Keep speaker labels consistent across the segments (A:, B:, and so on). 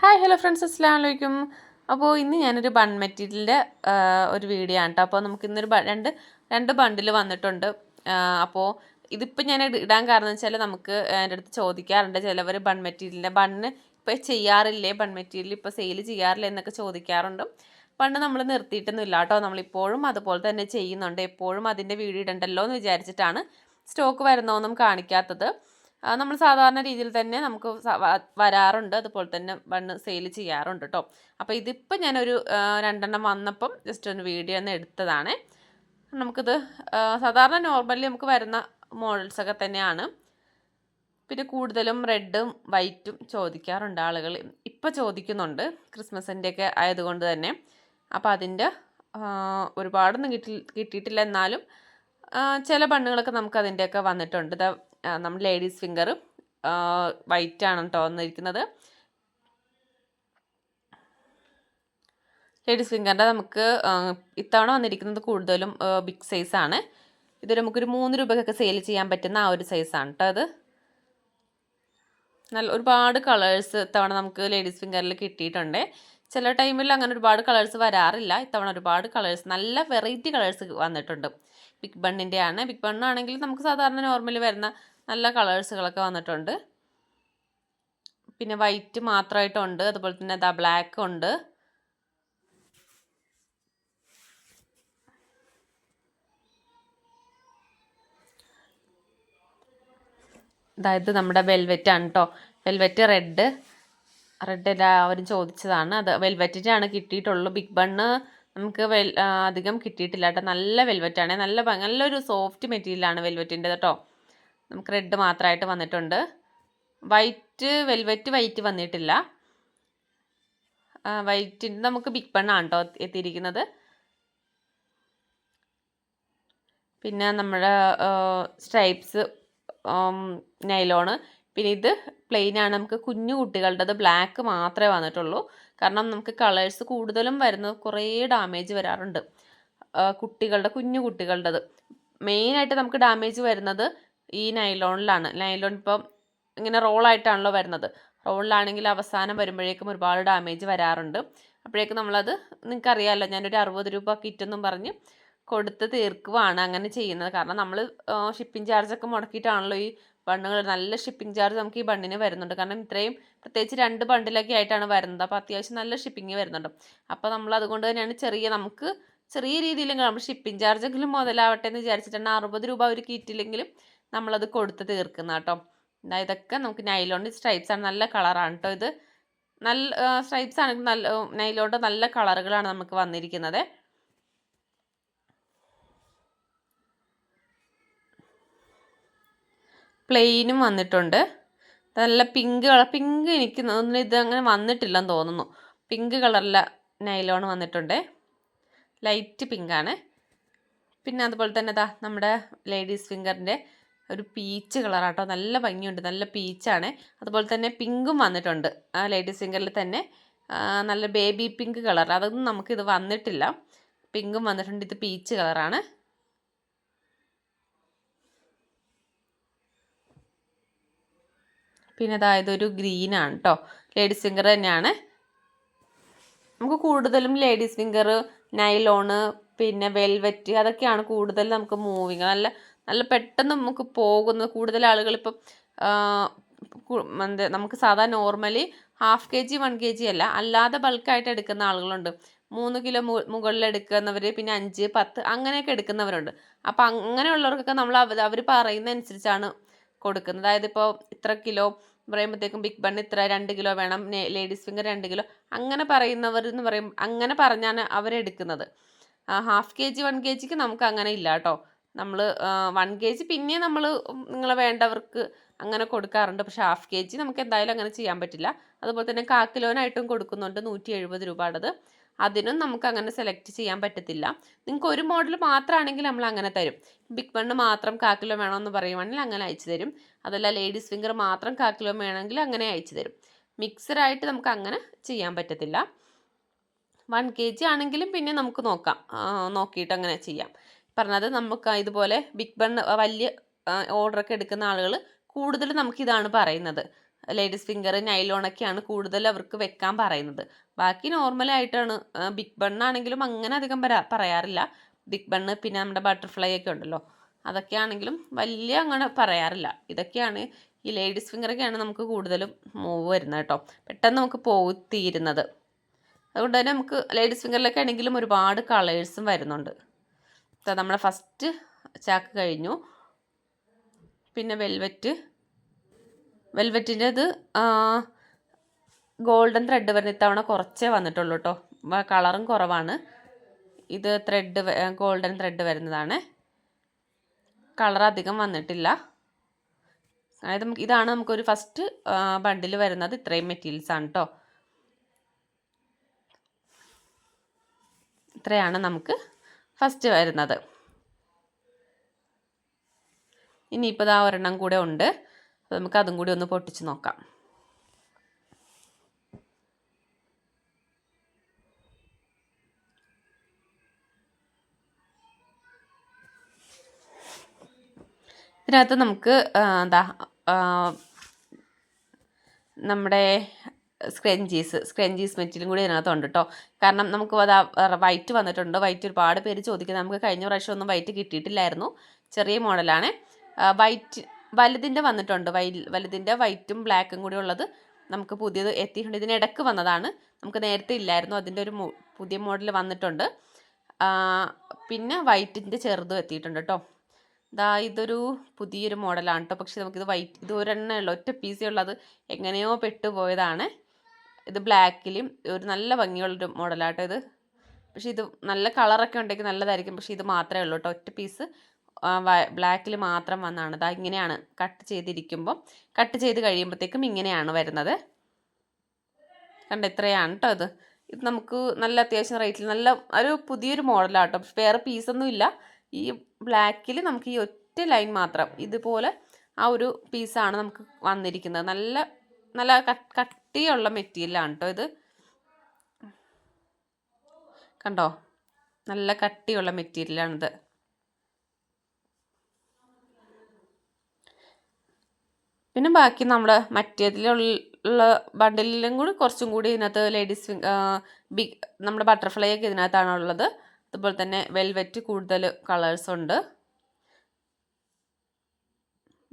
A: Hi hello friends അസ്സാം വലൈക്കും അപ്പോൾ ഇന്ന് ഞാനൊരു ബൺ മെറ്റീരിയലിന്റെ ഒരു വീഡിയോ ആണ് കേട്ടോ അപ്പോൾ നമുക്ക് ഇന്നൊരു രണ്ട് രണ്ട് ബണ്ടിൽ വന്നിട്ടുണ്ട്. അപ്പോൾ ഇതിപ്പോൾ ഞാൻ ഇടാൻ കാരണം വെച്ചാൽ നമുക്ക് എന്റെ അടുത്ത് ചോദിക്കാറുണ്ട്. ചിലവർ ബൺ മെറ്റീരിയലിന്റെ ബണ്ണ് ഇപ്പോൾ ചെയ്യാറില്ലേ? ബൺ മെറ്റീരിയൽ ഇപ്പോൾ സെയിൽ ചെയ്യാറില്ലേ എന്നൊക്കെ ചോദിക്കാറുണ്ട്. പണ്ട് നമ്മൾ നിർത്തിയിട്ടൊന്നുമില്ല കേട്ടോ നമ്മളിപ്പോഴും അതുപോലെ തന്നെ ചെയ്യുന്നുണ്ട്. എപ്പോഴും അതിന്റെ വീഡിയോ ഇടണ്ടല്ലോ എന്ന് വിചാരിച്ചിട്ടാണ് സ്റ്റോക്ക് വരുന്നോന്നും കാണിക്കാത്തത്. നമ്മൾ സാധാരണ രീതിയിൽ തന്നെ നമുക്ക് വരാറുണ്ട്. അതുപോലെ തന്നെ വണ്ണ് സെയിൽ ചെയ്യാറുണ്ട് കേട്ടോ അപ്പോൾ ഇതിപ്പോൾ ഞാനൊരു രണ്ടെണ്ണം വന്നപ്പം ജസ്റ്റ് ഒന്ന് വീഡിയോ ഒന്ന് എടുത്തതാണ്. നമുക്കിത് സാധാരണ നോർമലി നമുക്ക് വരുന്ന മോഡൽസൊക്കെ തന്നെയാണ്. പിന്നെ കൂടുതലും റെഡും വൈറ്റും ചോദിക്കാറുണ്ട് ആളുകൾ. ഇപ്പോൾ ചോദിക്കുന്നുണ്ട്. ക്രിസ്മസിന്റെയൊക്കെ ആയതുകൊണ്ട് തന്നെ. അപ്പോൾ അതിന്റെ ഒരുപാടൊന്നും കിട്ടി കിട്ടിയിട്ടില്ല എന്നാലും ചില ബണ്ണുകളൊക്കെ നമുക്ക് അതിന്റെയൊക്കെ വന്നിട്ടുണ്ട്. നമ്മുടെ ലേഡീസ് ഫിംഗർ വൈറ്റ് ആണ് കേട്ടോ വന്നിരിക്കുന്നത്. ലേഡീസ് ഫിംഗറിന്റെ നമുക്ക് ഇത്തവണ വന്നിരിക്കുന്നത് കൂടുതലും ബിഗ് സൈസാണ് ഇത് നമുക്കൊരു മൂന്ന് രൂപയ്ക്കൊക്കെ സെയിൽ ചെയ്യാൻ പറ്റുന്ന ആ ഒരു സൈസാണ് കേട്ടോ അത്. നല്ല ഒരുപാട് കളേഴ്സ് ഇത്തവണ നമുക്ക് ലേഡീസ് ഫിംഗറിൽ കിട്ടിയിട്ടുണ്ട്. ചില ടൈമിൽ അങ്ങനെ ഒരുപാട് കളേഴ്സ് വരാറില്ല. ഇത്തവണ ഒരുപാട് കളേഴ്സ് നല്ല വെറൈറ്റി കളേഴ്സ് വന്നിട്ടുണ്ട്. ബിഗ് ബണ്ണിന്റെ ആണ്. ബിഗ് ബണ്ണാണെങ്കിൽ നമുക്ക് സാധാരണ നോർമൽ വരുന്ന നല്ല കളേഴ്സുകളൊക്കെ വന്നിട്ടുണ്ട്. പിന്നെ വൈറ്റ് മാത്രമായിട്ടുണ്ട് അതുപോലെ തന്നെ ദാ ബ്ലാക്ക് ഉണ്ട്. അതായത് നമ്മുടെ വെൽവെറ്റ് ആണ് കേട്ടോ വെൽവെറ്റ് റെഡ് റെഡ് എല്ലാവരും ചോദിച്ചതാണ്. അത് വെൽവെറ്റിന്റെ ആണ് കിട്ടിയിട്ടുള്ളൂ. ബിഗ് ബണ്ണ് നമുക്ക് വെൽ അധികം കിട്ടിയിട്ടില്ല കേട്ടോ. നല്ല വെൽവെറ്റാണ് നല്ല നല്ലൊരു സോഫ്റ്റ് മെറ്റീരിയലാണ് വെൽവെറ്റിന്റെ കേട്ടോ. നമുക്ക് റെഡ് മാത്രമായിട്ട് വന്നിട്ടുണ്ട്. വൈറ്റ് വെൽവെറ്റ് വൈറ്റ് വന്നിട്ടില്ല. വൈറ്റിന്റെ നമുക്ക് ബിഗ് പെണ്ണാണ് കേട്ടോ എത്തിയിരിക്കുന്നത്. പിന്നെ നമ്മുടെ സ്ട്രൈപ്സ് നൈലോണ് പിന്നെ ഇത് പ്ലെയിൻ ആണ്. നമുക്ക് കുഞ്ഞു കുട്ടികളുടേത് ബ്ലാക്ക് മാത്രമേ വന്നിട്ടുള്ളൂ. കാരണം നമുക്ക് കളേഴ്സ് കൂടുതലും വരുന്നത് കുറേ ഡാമേജ് വരാറുണ്ട്. കുട്ടികളുടെ കുഞ്ഞു കുട്ടികളുടേത്. മെയിനായിട്ട് നമുക്ക് ഡാമേജ് വരുന്നത് ഈ നൈലോണിലാണ് നൈലോൺ ഇപ്പം ഇങ്ങനെ റോളായിട്ടാണല്ലോ വരുന്നത്. റോളിലാണെങ്കിൽ അവസാനം വരുമ്പോഴേക്കും ഒരുപാട് ഡാമേജ് വരാറുണ്ട്. അപ്പോഴേക്കും നമ്മളത് നിങ്ങൾക്കറിയാമല്ലോ ഞാനൊരു അറുപത് രൂപ കിറ്റെന്നും പറഞ്ഞ് കൊടുത്ത് തീർക്കുവാണ് അങ്ങനെ ചെയ്യുന്നത്. കാരണം നമ്മൾ ഷിപ്പിംഗ് ചാർജൊക്കെ മുടക്കിയിട്ടാണല്ലോ ഈ ബണ്ണുകൾ നല്ല ഷിപ്പിംഗ് ചാർജ് നമുക്ക് ഈ ബണ്ണിന് വരുന്നുണ്ട്. കാരണം ഇത്രയും പ്രത്യേകിച്ച് രണ്ട് ബണ്ടിലൊക്കെ ആയിട്ടാണ് വരുന്നത്. അപ്പോൾ അത്യാവശ്യം നല്ല ഷിപ്പിംഗ് വരുന്നുണ്ട്. അപ്പോൾ നമ്മൾ അതുകൊണ്ട് തന്നെയാണ് ചെറിയ നമുക്ക് ചെറിയ രീതിയിലെങ്കിലും നമ്മൾ ഷിപ്പിംഗ് ചാർജെങ്കിലും മുതലാവട്ടെ എന്ന് വിചാരിച്ചിട്ടാണ് അറുപത് രൂപ ഒരു കിറ്റിലെങ്കിലും നമ്മളത് കൊടുത്ത് തീർക്കുന്ന കേട്ടോ. ഇതൊക്കെ നമുക്ക് നൈലോണിന്റെ സ്ട്രൈപ്സ് ആണ്. നല്ല കളറാണ് കേട്ടോ ഇത്. നല്ല സ്ട്രൈപ്സ് ആണെങ്കിൽ നല്ല നൈലോണിന്റെ നല്ല കളറുകളാണ് നമുക്ക് വന്നിരിക്കുന്നത്. പ്ലെയിനും വന്നിട്ടുണ്ട്. നല്ല പിങ്ക് കളർ പിങ്ക് എനിക്ക് തോന്നുന്നു ഇത് അങ്ങനെ വന്നിട്ടില്ലെന്ന് തോന്നുന്നു. പിങ്ക് കളറിലെ നൈലോൺ വന്നിട്ടുണ്ട്. ലൈറ്റ് പിങ്കാണ്. പിന്നെ അതുപോലെ തന്നെ ദാ നമ്മുടെ ലേഡീസ് ഫിംഗറിന്റെ ഒരു പീച്ച് കളറാട്ടോ. നല്ല ഭംഗിയുണ്ട് നല്ല പീച്ചാണ്. അതുപോലെ തന്നെ പിങ്കും വന്നിട്ടുണ്ട്. ആ ലേഡീസ് ഫിംഗറിൽ തന്നെ നല്ല ബേബി പിങ്ക് കളർ. അതൊന്നും നമുക്കിത് വന്നിട്ടില്ല. പിങ്കും വന്നിട്ടുണ്ട്. ഇത് പീച്ച് കളറാണ്. പിന്നെ അതായത് ഒരു ആണ് കേട്ടോ ലേഡീസ് ഫിംഗർ തന്നെയാണ്. നമുക്ക് കൂടുതലും ലേഡീസ് ഫിംഗർ നൈലോണ് പിന്നെ വെൽവെറ്റ് അതൊക്കെയാണ് കൂടുതൽ നമുക്ക് മൂവിങ് നല്ല നല്ല പെട്ടെന്ന് നമുക്ക് പോകുന്ന. കൂടുതൽ ആളുകൾ ഇപ്പം എന്താ നമുക്ക് സാധാ normally half K G one K G അല്ല. അല്ലാതെ ബൾക്കായിട്ട് എടുക്കുന്ന ആളുകളുണ്ട്. മൂന്ന് കിലോ മുകളിൽ എടുക്കുന്നവർ പിന്നെ അഞ്ച് പത്ത് അങ്ങനെയൊക്കെ എടുക്കുന്നവരുണ്ട്. അപ്പം അങ്ങനെയുള്ളവർക്കൊക്കെ നമ്മൾ അവർ അവർ പറയുന്ന അനുസരിച്ചാണ് കൊടുക്കുന്നത്. അതായത് ഇപ്പോൾ ഇത്ര കിലോ പറയുമ്പോഴത്തേക്കും ബിഗ് ബൺ ഇത്ര രണ്ട് കിലോ വേണം ലേഡീസ് ഫിംഗർ രണ്ട് കിലോ. അങ്ങനെ പറയുന്നവർ എന്ന് പറയും അങ്ങനെ പറഞ്ഞാണ് അവരെടുക്കുന്നത്. Half K G one K ജിക്ക് നമുക്ക് അങ്ങനെ ഇല്ല കേട്ടോ. നമ്മൾ വൺ കെ ജി പിന്നെ നമ്മൾ നിങ്ങളെ വേണ്ടവർക്ക് അങ്ങനെ കൊടുക്കാറുണ്ട്. പക്ഷേ ഹാഫ് കെ ജി നമുക്ക് എന്തായാലും അങ്ങനെ ചെയ്യാൻ പറ്റില്ല. അതുപോലെ തന്നെ കാക്കിലോനായിട്ടും കൊടുക്കുന്നുണ്ട് നൂറ്റി എഴുപത് രൂപയുടേത് അതിനും നമുക്ക് അങ്ങനെ സെലക്ട് ചെയ്യാൻ പറ്റത്തില്ല. നിങ്ങൾക്ക് ഒരു മോഡൽ മാത്രമാണെങ്കിൽ നമ്മൾ അങ്ങനെ തരും. ബിഗ് ബണ്ണ് മാത്രം കാ കിലോ വേണമെന്ന് പറയുവാണെങ്കിൽ അങ്ങനെ അയച്ചു തരും. അതല്ല ലേഡീസ് ഫിംഗർ മാത്രം കാ കിലോ വേണമെങ്കിൽ അങ്ങനെ അയച്ചു തരും. മിക്സറായിട്ട് നമുക്ക് അങ്ങനെ ചെയ്യാൻ പറ്റത്തില്ല. വൺ കെ ജി ആണെങ്കിലും പിന്നെ നമുക്ക് നോക്കാം. നോക്കിയിട്ട് അങ്ങനെ ചെയ്യാം. പറഞ്ഞത് നമുക്ക് ഇതുപോലെ ബിഗ് ബൺ വലിയ ഓർഡറൊക്കെ എടുക്കുന്ന ആളുകൾ കൂടുതൽ നമുക്കിതാണ് പറയുന്നത്. ലേഡീസ് ഫിംഗർ നൈലോണൊക്കെയാണ് കൂടുതൽ അവർക്ക് വെക്കാൻ പറയുന്നത്. ബാക്കി നോർമലായിട്ടാണ് ബിഗ് ബണ്ണാണെങ്കിലും അങ്ങനെ അധികം പറയാറില്ല. ബിഗ് ബണ്ണ് പിന്നെ നമ്മുടെ ബട്ടർഫ്ലൈ ഒക്കെ ഉണ്ടല്ലോ. അതൊക്കെ ആണെങ്കിലും വലിയ അങ്ങനെ പറയാറില്ല. ഇതൊക്കെയാണ് ഈ ലേഡീസ് ഫിംഗറൊക്കെയാണ് നമുക്ക് കൂടുതലും മൂവ് വരുന്നത് കേട്ടോ. പെട്ടെന്ന് നമുക്ക് പോയി തീരുന്നത്. അതുകൊണ്ട് തന്നെ നമുക്ക് ലേഡീസ് ഫിംഗറിലൊക്കെ ആണെങ്കിലും ഒരുപാട് കളേഴ്സും വരുന്നുണ്ട്. നമ്മുടെ ഫസ്റ്റ് ചാക്ക് കഴിഞ്ഞു. പിന്നെ വെൽവെറ്റ് വെൽവെറ്റിന്റെത് ഗോൾഡൻ ത്രെഡ് വരുന്ന ഇത്തവണ കുറച്ചേ വന്നിട്ടുള്ളൂ കേട്ടോ കളറും കുറവാണ്. ഇത് ത്രെഡ് ഗോൾഡൻ ത്രെഡ് വരുന്നതാണ്. കളർ അധികം വന്നിട്ടില്ല. അതായത് നമുക്ക് ഇതാണ് നമുക്കൊരു ഫസ്റ്റ് ബണ്ടിൽ വരുന്നത് ഇത്രയും മെറ്റീരിയൽസ് ആണ് കേട്ടോ ഇത്രയാണ് നമുക്ക് ഫസ്റ്റ് വരുന്നത്. ഇനിയിപ്പോൾ ഇതാ ഒരെണ്ണം കൂടെ ഉണ്ട്. നമുക്ക് അതും കൂടി ഒന്ന് പൊട്ടിച്ച് നോക്കാം. ഇതിനകത്ത് നമുക്ക് എന്താ നമ്മുടെ സ്ക്രഞ്ചീസ് സ്ക്രഞ്ചീസ് മെറ്റീരിയലും കൂടി ഇതിനകത്തുണ്ട് കേട്ടോ കാരണം നമുക്ക് അത് വൈറ്റ് വന്നിട്ടുണ്ട്. വൈറ്റ് ഒരുപാട് പേര് ചോദിക്കുന്നത് നമുക്ക് കഴിഞ്ഞ പ്രാവശ്യം ഒന്നും വൈറ്റ് കിട്ടിയിട്ടില്ലായിരുന്നു. ചെറിയ മോഡലാണ് വൈറ്റ് വലുതിന്റെ വന്നിട്ടുണ്ട്. വൈ വലുതിന്റെ വൈറ്റും ബ്ലാക്കും കൂടി ഉള്ളത് നമുക്ക് പുതിയത് എത്തിയിട്ടുണ്ട്. ഇതിനിടക്ക് വന്നതാണ്. നമുക്ക് നേരത്തെ ഇല്ലായിരുന്നു. അതിന്റെ ഒരു പുതിയ മോഡൽ വന്നിട്ടുണ്ട്. പിന്നെ വൈറ്റിന്റെ ചെറുതും എത്തിയിട്ടുണ്ട് കേട്ടോ ദാ ഇതൊരു പുതിയൊരു മോഡലാണ് കേട്ടോ പക്ഷേ നമുക്കിത് വൈറ്റ് ഇത് ഒരെണ്ണേ ഉള്ളൂ. ഒറ്റ പീസേ ഉള്ളത് എങ്ങനെയോ പെട്ടുപോയതാണ്. ഇത് ബ്ലാക്കിലും ഒരു നല്ല ഭംഗിയുള്ളൊരു മോഡലാട്ടോ ഇത്. പക്ഷേ ഇത് നല്ല കളറൊക്കെ ഉണ്ടെങ്കിൽ നല്ലതായിരിക്കും. പക്ഷേ ഇത് മാത്രമേ ഉള്ളൂ കേട്ടോ ഒറ്റ പീസ് ബ്ലാക്കിൽ മാത്രം വന്നാണ്. ഇതാ ഇങ്ങനെയാണ് കട്ട് ചെയ്തിരിക്കുമ്പോൾ കട്ട് ചെയ്ത് കഴിയുമ്പോഴത്തേക്കും ഇങ്ങനെയാണ് വരുന്നത്. കണ്ട ഇത്രയാണ് കേട്ടോ ഇത്. ഇത് നമുക്ക് നല്ല അത്യാവശ്യം റേറ്റിൽ നല്ല ഒരു പുതിയൊരു മോഡലാണ് മോഡലാട്ടോ വേറെ പീസൊന്നും ഇല്ല. ഈ ബ്ലാക്കിൽ നമുക്ക് ഈ ഒറ്റ ലൈൻ മാത്രം ഇതുപോലെ ആ ഒരു പീസാണ് നമുക്ക് വന്നിരിക്കുന്നത്. നല്ല നല്ല കട്ടിയുള്ള മെറ്റീരിയലാണ് കേട്ടോ ഇത്. കണ്ടോ? നല്ല കട്ടിയുള്ള മെറ്റീരിയലാണിത്. പിന്നെ ബാക്കി നമ്മുടെ മറ്റേതിലുള്ള ബണ്ടിലും കൂടി കുറച്ചും കൂടി ഇതിനകത്ത് ലേഡീസ് ബിഗ് നമ്മുടെ ബട്ടർഫ്ലൈ ഒക്കെ ഇതിനകത്താണ് ഉള്ളത് അതുപോലെ തന്നെ വെൽവെറ്റ് കൂടുതൽ കളേഴ്സ് ഉണ്ട്.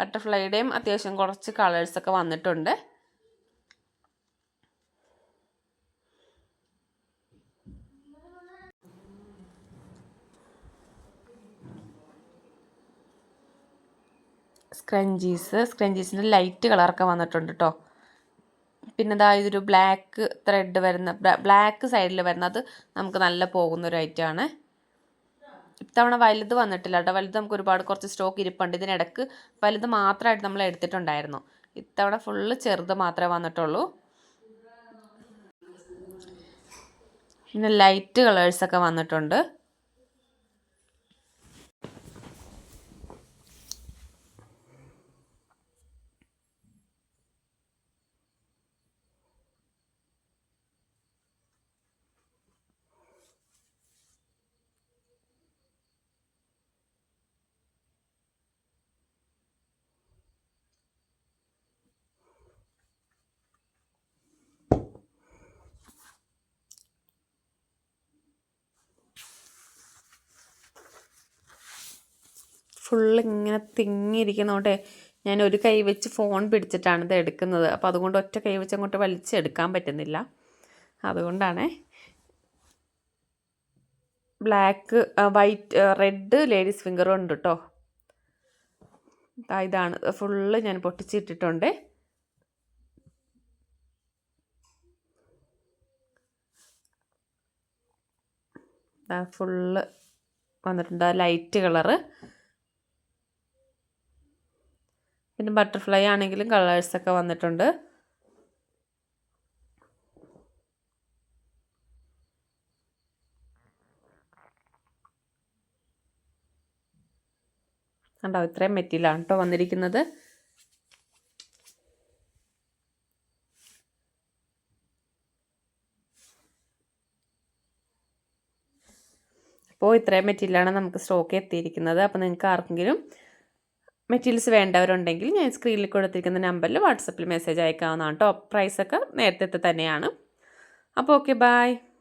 A: ബട്ടർഫ്ലൈയുടെയും അത്യാവശ്യം കുറച്ച് കളേഴ്സൊക്കെ വന്നിട്ടുണ്ട്. സ്ക്രഞ്ചീസ് സ്ക്രഞ്ചീസിന്റെ ലൈറ്റ് കളറൊക്കെ വന്നിട്ടുണ്ട് കേട്ടോ പിന്നെ ഇതാ ഇതൊരു ബ്ലാക്ക് ത്രെഡ് വരുന്ന ബ്ലാക്ക് സൈഡിൽ വരുന്ന അത് നമുക്ക് നല്ല പോകുന്ന ഒരു ഐറ്റമാണ് ഇത്തവണ വലുത് വന്നിട്ടില്ല കേട്ടോ വലുത് നമുക്ക് ഒരുപാട് കുറച്ച് സ്റ്റോക്ക് ഇരിപ്പുണ്ട്. ഇതിനിടക്ക് വലുത് മാത്രമായിട്ട് നമ്മൾ എടുത്തിട്ടുണ്ടായിരുന്നു. ഇത്തവണ ഫുള്ള് ചെറുത് മാത്രമേ വന്നിട്ടുള്ളൂ. പിന്നെ ലൈറ്റ് കളേഴ്സൊക്കെ വന്നിട്ടുണ്ട്. ഫുള്ള് ഇങ്ങനെ തിങ്ങിയിരിക്കുന്നതുകൊണ്ടേ ഞാൻ ഒരു കൈ വെച്ച് ഫോൺ പിടിച്ചിട്ടാണ് ഇത് എടുക്കുന്നത്. അപ്പോൾ അതുകൊണ്ട് ഒറ്റ കൈ വെച്ച് അങ്ങോട്ട് വലിച്ചെടുക്കാൻ പറ്റുന്നില്ല. അതുകൊണ്ടാണ് ബ്ലാക്ക് വൈറ്റ് റെഡ് ലേഡീസ് ഫിംഗറും ഉണ്ട് കേട്ടോ. ഇതാണ്. ഫുള്ള് ഞാൻ പൊട്ടിച്ചിട്ടിട്ടുണ്ട്. ഫുള്ള് വന്നിട്ടുണ്ട്. Light colour. പിന്നെ ബട്ടർഫ്ലൈ ആണെങ്കിലും കളേഴ്സൊക്കെ വന്നിട്ടുണ്ട്. കണ്ടോ ഇത്രയും മെറ്റീരിയലാണ് കേട്ടോ വന്നിരിക്കുന്നത്. അപ്പോൾ ഇത്രയും മെറ്റീരിയലാണ് നമുക്ക് സ്റ്റോക്ക് എത്തിയിരിക്കുന്നത്. അപ്പോൾ നിങ്ങൾക്ക് ആർക്കെങ്കിലും മെറ്റീരിയൽസ് വേണ്ടവരുണ്ടെങ്കിൽ ഞാൻ സ്ക്രീനിൽ കൊടുത്തിരിക്കുന്ന നമ്പറിൽ വാട്സപ്പിൽ മെസ്സേജ് അയക്കാവുന്നതാണ് കേട്ടോ. പ്രൈസൊക്കെ നേരത്തെ തന്നെയാണ്. അപ്പോൾ ഓക്കെ ബായ്